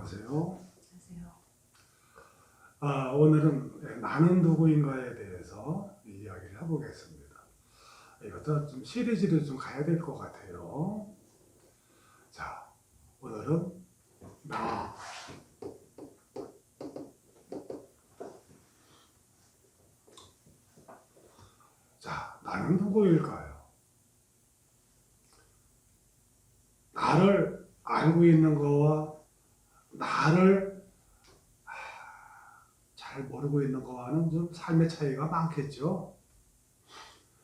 안녕하세요. 안녕하세요. 아, 오늘은 나는 누구인가에 대해서 이야기를 해보겠습니다. 이것도 좀 시리즈로 좀 가야 될 것 같아요. 자, 오늘은 나. 자, 나는 누구일까요? 나를 알고 있는 거와 나를 하, 잘 모르고 있는 거와는 좀 삶의 차이가 많겠죠.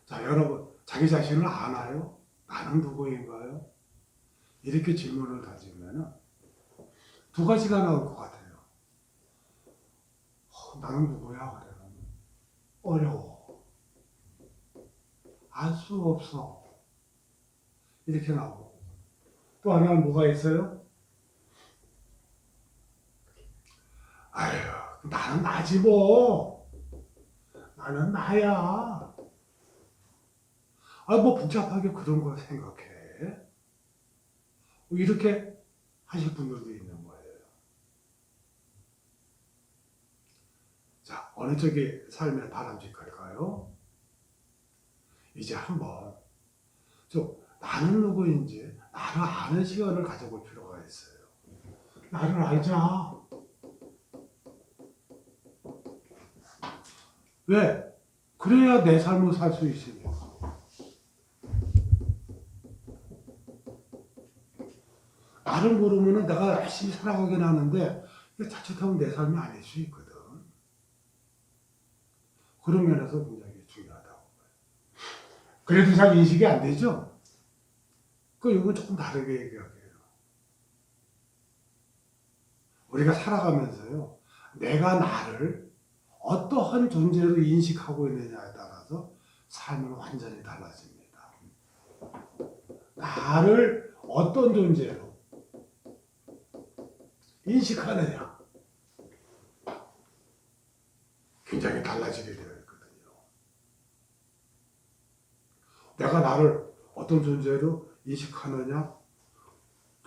자, 여러분, 자기 자신을 아나요? 나는 누구인가요? 이렇게 질문을 던지면 두 가지가 나올 것 같아요. 어, 나는 누구야? 그러면 어려워. 알 수 없어. 이렇게 나오고. 또 하나는 뭐가 있어요? 아유, 나는 나지 뭐. 나는 나야. 아, 뭐 복잡하게 그런 걸 생각해. 뭐 이렇게 하실 분들도 있는 거예요. 자, 어느 쪽이 삶에 바람직할까요? 이제 한번 좀 나는 누구인지 나를 아는 시간을 가져볼 필요가 있어요. 나를 알자. 왜? 그래야 내 삶을 살 수 있으니까. 나를 모르면 내가 열심히 살아가긴 하는데 자칫하면 내 삶이 아닐 수 있거든. 그런 면에서 굉장히 중요하다고. 그래도 잘 인식이 안 되죠? 그 이건 조금 다르게 얘기할게요. 우리가 살아가면서요, 내가 나를 어떠한 존재로 인식하고 있느냐에 따라서 삶은 완전히 달라집니다. 나를 어떤 존재로 인식하느냐 굉장히 달라지게 되어 있거든요. 내가 나를 어떤 존재로 인식하느냐,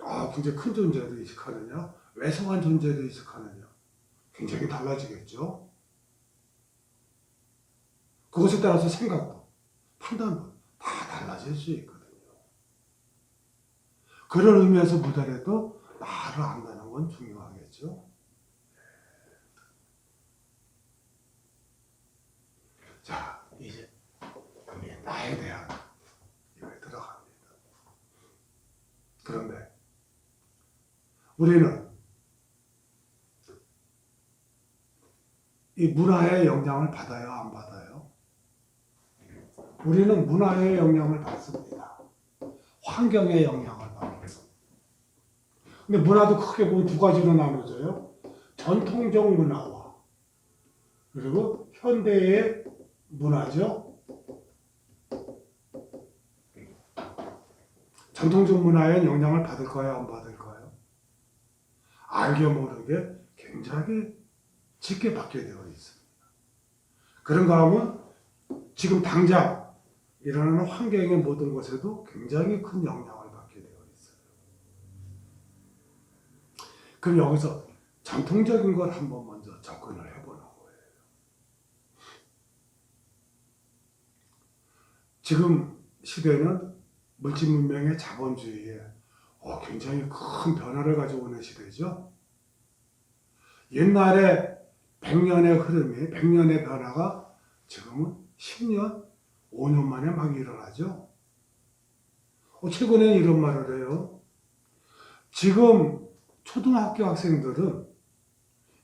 아, 굉장히 큰 존재로 인식하느냐, 외성한 존재로 인식하느냐, 굉장히 달라지겠죠. 그것에 따라서 생각도, 판단도 다 달라질 수 있거든요. 그런 의미에서 무달해도 나를 안다는 건 중요하겠죠. 자, 이제 나에 대한 이거에 들어갑니다. 그런데 우리는 이 문화의 영향을 받아요, 안 받아요? 우리는 문화의 영향을 받습니다. 환경의 영향을 받아요. 근데 문화도 크게 보면 두 가지로 나눠져요. 전통적 문화와 그리고 현대의 문화죠. 전통적 문화에 영향을 받을까요? 안 받을까요? 알게 모르게 굉장히 짙게 받게 되어 있습니다. 그런가 하면 지금 당장 일어나는 환경의 모든 것에도 굉장히 큰 영향을 받게 되어 있어요. 그럼 여기서 전통적인 걸 한번 먼저 접근을 해보는 거예요. 지금 시대는 물질 문명의 자본주의에 어, 굉장히 큰 변화를 가져오는 시대죠. 옛날에 100년의 흐름이, 100년의 변화가 지금은 10년, 5년 만에 막 일어나죠. 어, 최근에 이런 말을 해요. 지금 초등학교 학생들은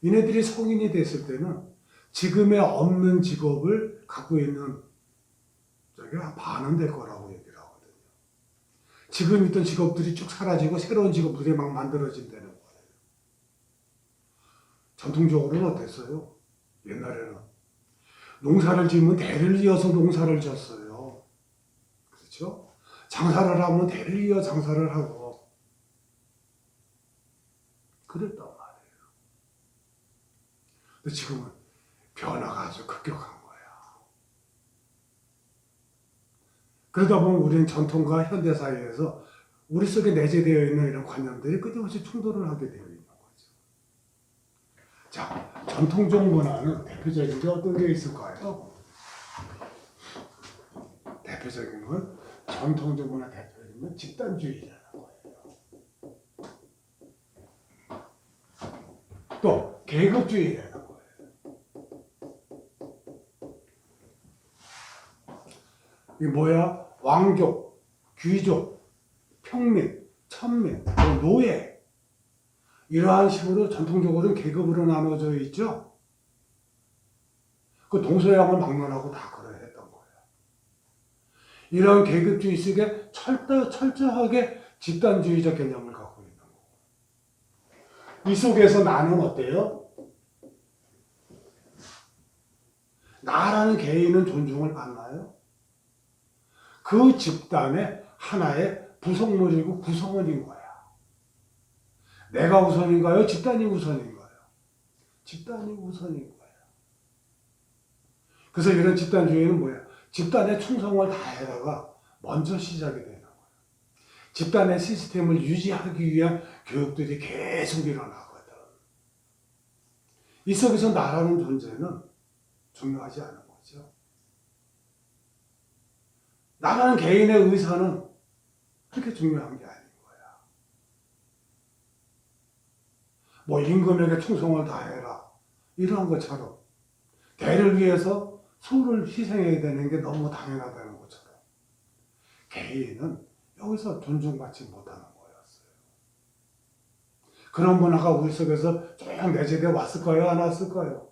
얘네들이 성인이 됐을 때는 지금의 없는 직업을 갖고 있는 한 반은 될 거라고 얘기를 하거든요. 지금 있던 직업들이 쭉 사라지고 새로운 직업들이 막 만들어진다는 거예요. 전통적으로는 어땠어요? 옛날에는 농사를 지으면 대를 이어서 농사를 졌어요. 그렇죠? 장사를 하면 대를 이어 장사를 하고 그랬단 말이에요. 근데 지금은 변화가 아주 급격한 거야. 그러다 보면 우리는 전통과 현대 사이에서 우리 속에 내재되어 있는 이런 관념들이 끊임없이 충돌을 하게 거죠. 자, 전통적 문화는 대표적인 게 어떤 게 있을까요? 대표적인 건 전통적 문화 대표적인 건 집단주의라는 거예요. 또 계급주의라는 거예요. 이게 뭐야? 왕족, 귀족, 평민, 천민, 또 노예 이러한 식으로 전통적으로는 계급으로 나눠져 있죠. 그 동서양을 막론하고 다 그래 했던 거예요. 이런 계급주의 속에 철저, 철저하게 집단주의적 개념을 갖고 있는 거고. 이 속에서 나는 어때요? 나라는 개인은 존중을 받나요? 그 집단의 하나의 구성물이고 구성원인 거야. 내가 우선인가요? 집단이 우선인가요? 집단이 우선인 거예요. 그래서 이런 집단주의는 뭐야? 집단의 충성을 다해다가 먼저 시작이 되는 거예요. 집단의 시스템을 유지하기 위한 교육들이 계속 일어나거든. 이 속에서 나라는 존재는 중요하지 않은 거죠. 나라는 개인의 의사는 그렇게 중요한 게 거야. 뭐 임금에게 충성을 다해라 이러한 것처럼 대를 위해서 소를 희생해야 되는 게 너무 당연하다는 것처럼 개인은 여기서 존중받지 못하는 거였어요. 그런 문화가 우리 속에서 쭉 내재되어 왔을까요? 안 왔을까요?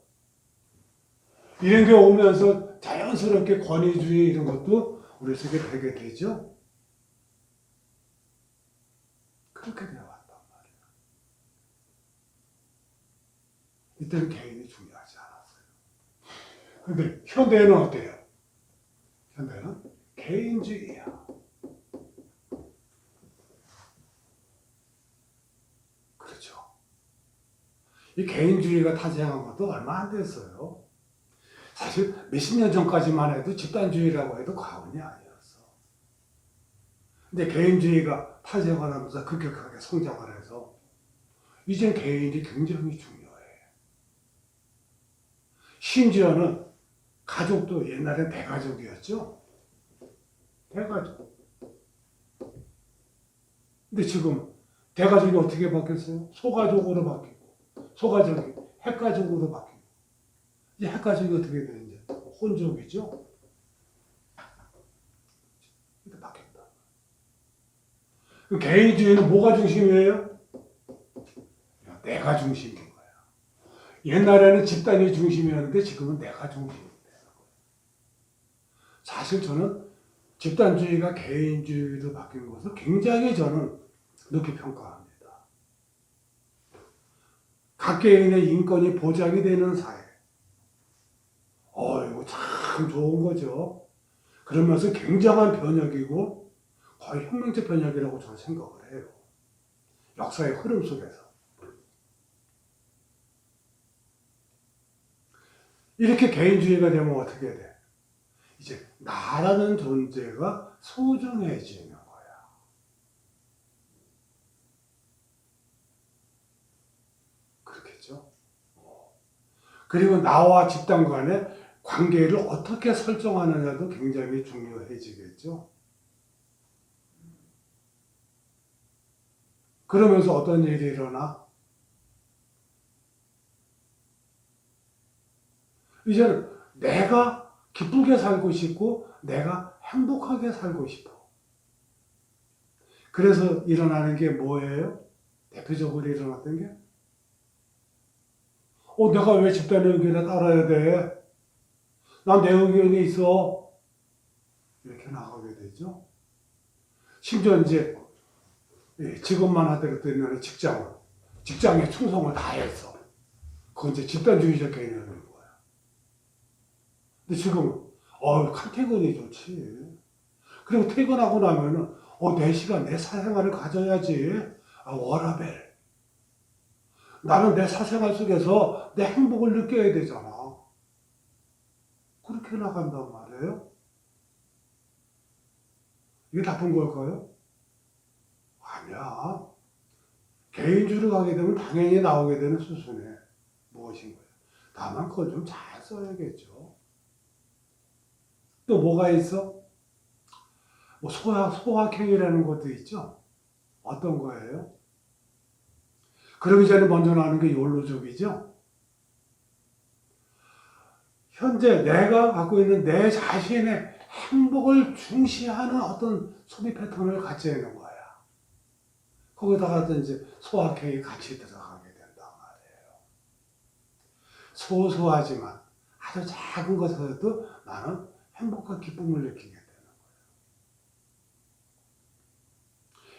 이런 게 오면서 자연스럽게 권위주의 이런 것도 우리 속에 되게 되죠. 그렇게 말이에요. 이때는 개인이 중요하지 않았어요. 근데 현대는 어때요? 현대는 개인주의야. 그렇죠. 이 개인주의가 탄생한 것도 얼마 안 됐어요. 사실 몇십 년 전까지만 해도 집단주의라고 해도 과언이 아니었어. 근데 개인주의가 탄생을 하면서 급격하게 성장을 해서 이젠 개인이 굉장히 중요해. 심지어는 가족도 옛날엔 대가족이었죠. 대가족. 근데 지금 대가족이 어떻게 바뀌었어요? 소가족으로 바뀌고, 소가족이 핵가족으로 바뀌고, 이제 핵가족이 어떻게 되는지 혼족이죠. 그 개인주의는 뭐가 중심이에요? 내가 거야. 옛날에는 집단이 중심이었는데 지금은 내가 거예요. 사실 저는 집단주의가 개인주의로 바뀐 것을 굉장히 저는 높이 평가합니다. 각 개인의 인권이 보장이 되는 사회. 어, 이거 참 좋은 거죠. 그러면서 굉장한 변혁이고 거의 혁명적 변혁이라고 저는 생각을 해요. 역사의 흐름 속에서. 이렇게 개인주의가 되면 어떻게 돼? 이제 나라는 존재가 소중해지는 거야. 그렇겠죠? 그리고 나와 집단 간의 관계를 어떻게 설정하느냐도 굉장히 중요해지겠죠. 그러면서 어떤 일이 일어나? 이제는 내가 기쁘게 살고 싶고 내가 행복하게 살고 싶어. 그래서 일어나는 게 뭐예요? 대표적으로 일어났던 게? 어, 내가 왜 집단의 의견에 따라야 돼? 난 내 의견이 있어. 이렇게 나가게 되죠. 심지어 이제 예, 직업만 하더라도 직장을 직장에 충성을 다했어. 그건 이제 집단주의적 거야. 근데 지금 어 칼퇴근이 좋지. 그리고 퇴근하고 나면은 어, 내 시간, 내 사생활을 가져야지. 아, 워라벨. 나는 내 사생활 속에서 내 행복을 느껴야 되잖아. 그렇게 나간단 말이에요. 이게 나쁜 걸까요? 아니야. 개인주의로 가게 되면 당연히 나오게 되는 수순에 무엇이 것인 거예요. 다만 그걸 좀 잘 써야겠죠. 또 뭐가 있어? 뭐 소확, 소확행이라는 것도 있죠. 어떤 거예요? 그러기 전에 먼저 나오는 게 욜로족이죠. 현재 내가 갖고 있는 내 자신의 행복을 중시하는 어떤 소비 패턴을 갖춰야 하는 거야. 거기다가 또 이제 소확행이 같이 들어가게 된단 말이에요. 소소하지만 아주 작은 것에서도 나는 행복과 기쁨을 느끼게 되는 거예요.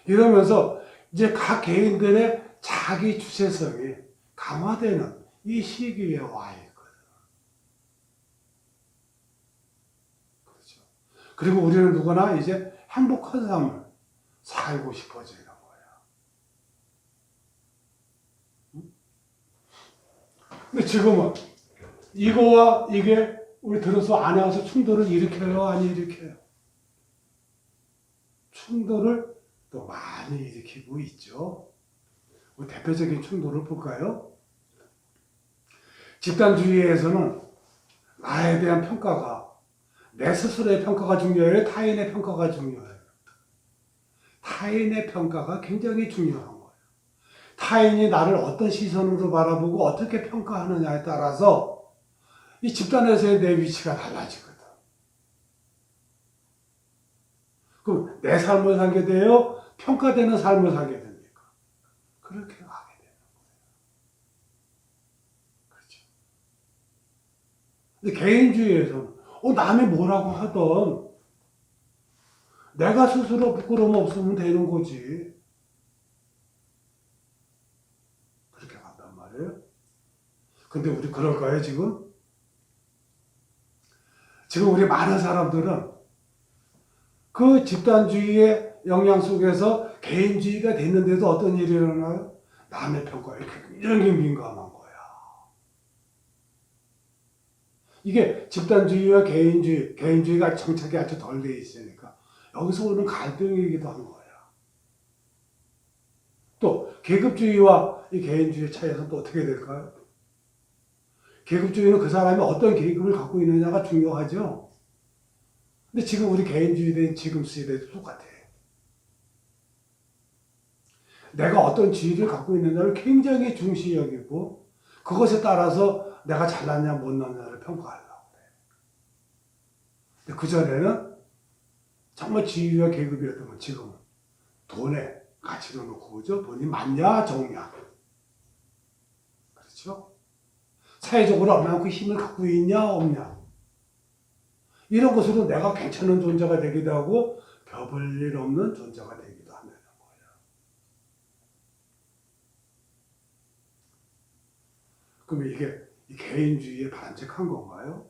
이러면서 이제 각 개인들의 자기 주체성이 강화되는 이 시기에 와 있거든. 그렇죠. 그리고 우리는 누구나 이제 행복한 삶을 살고 싶어지는 거야. 근데 지금은 이거와 이게 우리 들어서 안에 와서 충돌을 일으켜요, 아니 일으켜요? 충돌을 또 많이 일으키고 있죠. 우리 대표적인 충돌을 볼까요? 집단주의에서는 나에 대한 평가가 내 스스로의 평가가 중요해요, 타인의 평가가 중요해요. 타인의 평가가 굉장히 중요한 거예요. 타인이 나를 어떤 시선으로 바라보고 어떻게 평가하느냐에 따라서 이 집단에서의 내 위치가 달라지거든. 그럼 내 삶을 살게 돼요? 평가되는 삶을 살게 됩니까? 그렇게 가게 되는 거예요. 그렇죠. 근데 개인주의에서는 어, 남이 뭐라고 하던 내가 스스로 부끄러움 없으면 되는 거지. 그렇게 간단 말이에요. 근데 우리 그럴까요, 지금? 지금 우리 많은 사람들은 그 집단주의의 영향 속에서 개인주의가 됐는데도 어떤 일이 일어나요? 남의 평가에 굉장히 민감한 거야. 이게 집단주의와 개인주의, 개인주의가 정착이 아주 덜 돼 있으니까 여기서 오는 갈등이기도 한 거야. 또 계급주의와 이 개인주의 차이에서 또 어떻게 될까요? 계급주의는 그 사람이 어떤 계급을 갖고 있느냐가 중요하죠. 근데 지금 우리 개인주의된 지금 시대도 똑같아. 내가 어떤 지위를 갖고 있느냐를 굉장히 중시 여기고 그것에 따라서 내가 잘났냐 못났냐를 평가하려고 그래. 근데 그전에는 정말 지위와 계급이었던 건 지금은 돈에 가치를 놓고 그죠? 돈이 많냐 적냐. 그렇죠? 사회적으로 얼마만큼 힘을 갖고 있냐 없냐. 이런 것으로 내가 괜찮은 존재가 되기도 하고 벼볼 일 없는 존재가 되기도 한다는 거예요. 그럼 이게 이 개인주의에 바람직한 건가요?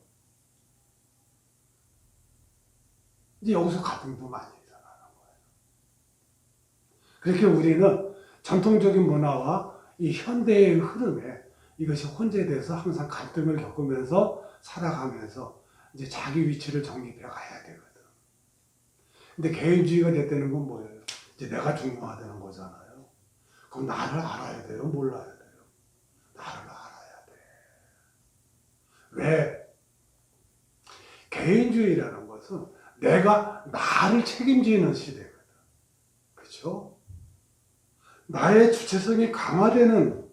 이제 여기서 갈등도 많이 일어나는 거예요. 그렇게 우리는 전통적인 문화와 이 현대의 흐름에 이것이 혼재돼서 항상 갈등을 겪으면서 살아가면서 이제 자기 위치를 정립해 가야 되거든. 근데 개인주의가 됐다는 건 뭐예요? 이제 내가 중요하다는 거잖아요. 그럼 나를 알아야 돼요? 몰라야 돼요? 나를 알아야 돼. 왜? 개인주의라는 것은 내가 나를 책임지는 시대거든. 그렇죠? 나의 주체성이 강화되는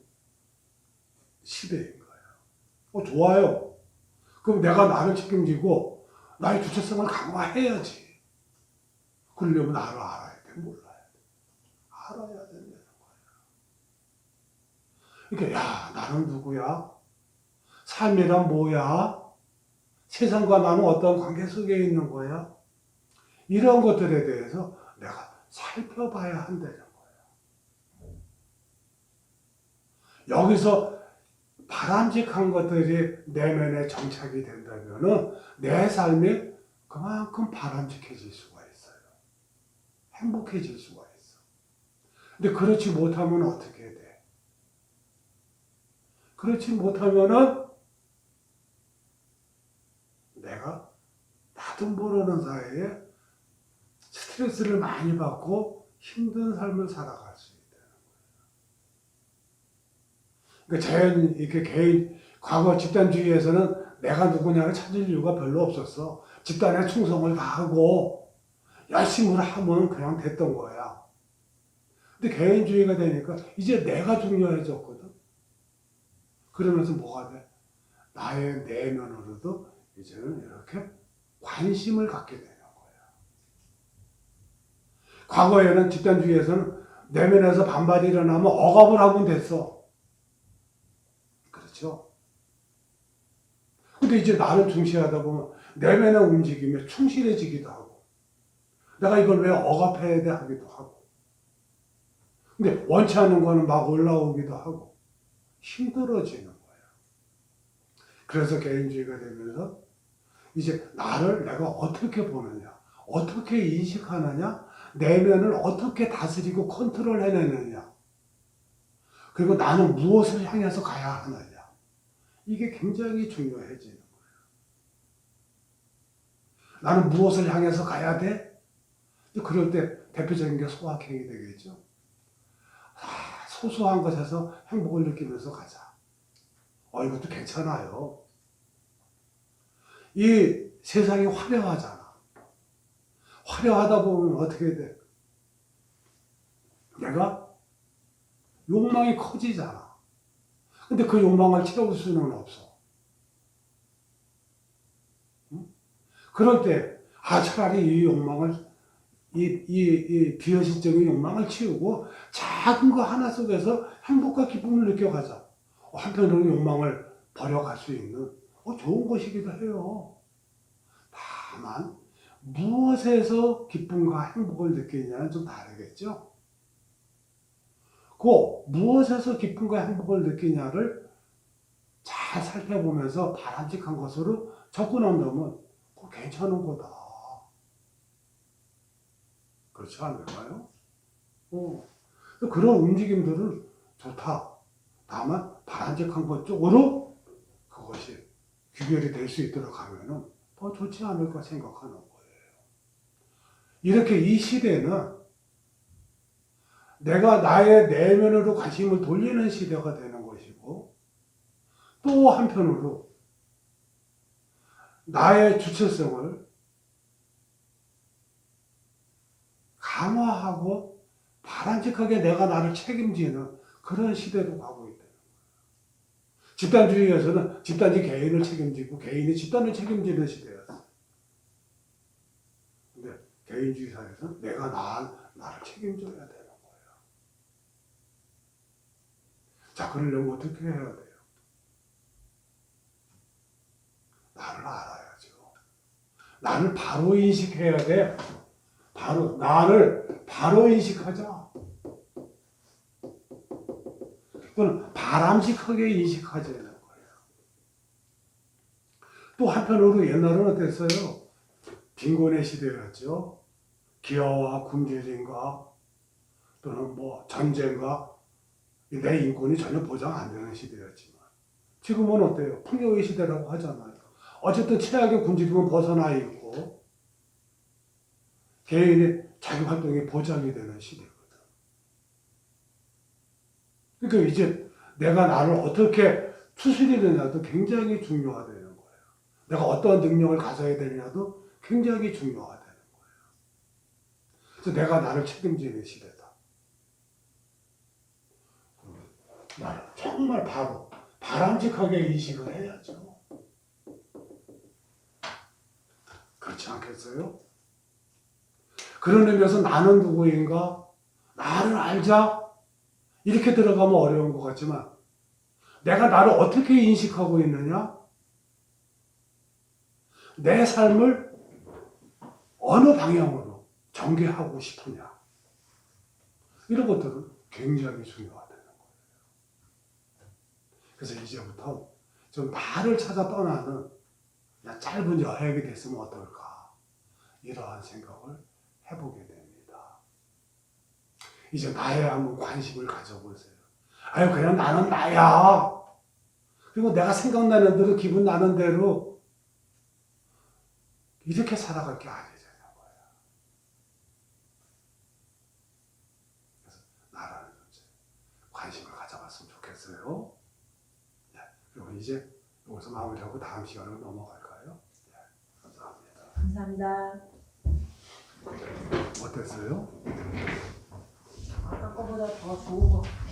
시대인 거예요. 어, 좋아요. 그럼 내가 나를 책임지고 나의 주체성을 강화해야지. 그러려면 나를 알아야 돼, 몰라야 돼. 알아야 된다는 거예요. 그러니까 야, 나는 누구야? 삶이란 뭐야? 세상과 나는 어떤 관계 속에 있는 거야? 이런 것들에 대해서 내가 살펴봐야 한다는 거예요. 여기서 바람직한 것들이 내면에 정착이 된다면은 내 삶이 그만큼 바람직해질 수가 있어요. 행복해질 수가 있어. 근데 그렇지 못하면 어떻게 돼? 그렇지 못하면은 내가 나도 모르는 사이에 스트레스를 많이 받고 힘든 삶을 살아갈 수 있다는 거예요. 그러니까 자연 이렇게 개인 과거 집단주의에서는 내가 누구냐를 찾을 이유가 별로 없었어. 집단에 충성을 다하고 열심히 하면 그냥 됐던 거야. 근데 개인주의가 되니까 이제 내가 중요해졌거든. 그러면서 뭐가 돼? 나의 내면으로도 이제는 이렇게 관심을 갖게 되는 거야. 과거에는 집단주의에서는 내면에서 반발이 일어나면 억압을 하면 됐어. 그렇죠? 근데 이제 나를 중시하다 보면 내면의 움직임에 충실해지기도 하고 내가 이걸 왜 억압해야 돼 하기도 하고 근데 원치 않은 거는 막 올라오기도 하고 힘들어지는 거예요. 그래서 개인주의가 되면서 이제 나를 내가 어떻게 보느냐, 어떻게 인식하느냐, 내면을 어떻게 다스리고 컨트롤 해내느냐, 그리고 나는 무엇을 향해서 가야 하느냐. 이게 굉장히 중요해지는 거예요. 나는 무엇을 향해서 가야 돼? 그럴 때 대표적인 게 소확행이 되겠죠. 아, 소소한 것에서 행복을 느끼면서 가자. 어, 이것도 괜찮아요. 이 세상이 화려하잖아. 화려하다 보면 어떻게 돼? 내가 욕망이 커지잖아. 근데 그 욕망을 채울 수는 없어. 응? 그럴 때, 아, 차라리 이 욕망을, 이, 이, 이 비현실적인 욕망을 치우고 작은 거 하나 속에서 행복과 기쁨을 느껴가자. 어, 한편으로 욕망을 버려갈 수 있는 어, 좋은 것이기도 해요. 다만, 무엇에서 기쁨과 행복을 느끼느냐는 좀 다르겠죠? 그 무엇에서 기쁨과 행복을 느끼냐를 잘 살펴보면서 바람직한 것으로 접근한다면 그거 괜찮은 거다. 그렇지 않을까요? 어. 그런 움직임들은 좋다. 다만 바람직한 것 쪽으로 그것이 귀결이 될 수 있도록 하면은 더 좋지 않을까 생각하는 거예요. 이렇게 이 시대는 내가 나의 내면으로 관심을 돌리는 시대가 되는 것이고, 또 한편으로 나의 주체성을 강화하고 바람직하게 내가 나를 책임지는 그런 시대로 가고 있다. 집단주의에서는 집단이 개인을 책임지고 개인이 집단을 책임지는 시대였어. 근데 개인주의 사회에서는 내가 나, 나를 책임져야 되는 거예요. 자, 그러려면 어떻게 해야 돼요? 나를 알아야죠. 나를 바로 인식해야 돼. 바로, 나를 바로 인식하자. 그건 바람직하게 인식하자는 거예요. 또 한편으로 옛날은 어땠어요? 빈곤의 시대였죠. 기아와 굶주림과 또는 뭐 전쟁과 내 인권이 전혀 보장 안 되는 시대였지만 지금은 어때요? 풍요의 시대라고 하잖아요. 어쨌든 최악의 굶주림은 벗어나 있고 개인의 자기 활동이 보장이 되는 시대거든. 그러니까 이제 내가 나를 어떻게 추스리느냐도 굉장히 중요하다는 거예요. 내가 어떤 능력을 가져야 되느냐도 굉장히 중요하다는 거예요. 그래서 내가 나를 책임지는 시대다. 나를 정말 바로 바람직하게 인식을 해야죠. 그렇지 않겠어요? 그런 의미에서 나는 누구인가? 나를 알자? 이렇게 들어가면 어려운 것 같지만, 내가 나를 어떻게 인식하고 있느냐? 내 삶을 어느 방향으로 전개하고 싶으냐? 이런 것들은 굉장히 중요하다는 거예요. 그래서 이제부터 좀 나를 찾아 떠나는 짧은 여행이 됐으면 어떨까? 이러한 생각을 해보게 됩니다. 이제 나에 한번 관심을 가져보세요. 아유, 그냥 나는 나야. 그리고 내가 생각나는 대로, 기분 나는 대로 이렇게 살아갈 게 아니잖아요. 그래서 나라는 존재 관심을 가져봤으면 좋겠어요. 이제 여기서 마무리하고 다음 시간으로 넘어갈까요? 네, 감사합니다. 감사합니다. 어땠어요? 아까 거보다 더 좋은 것 같아요.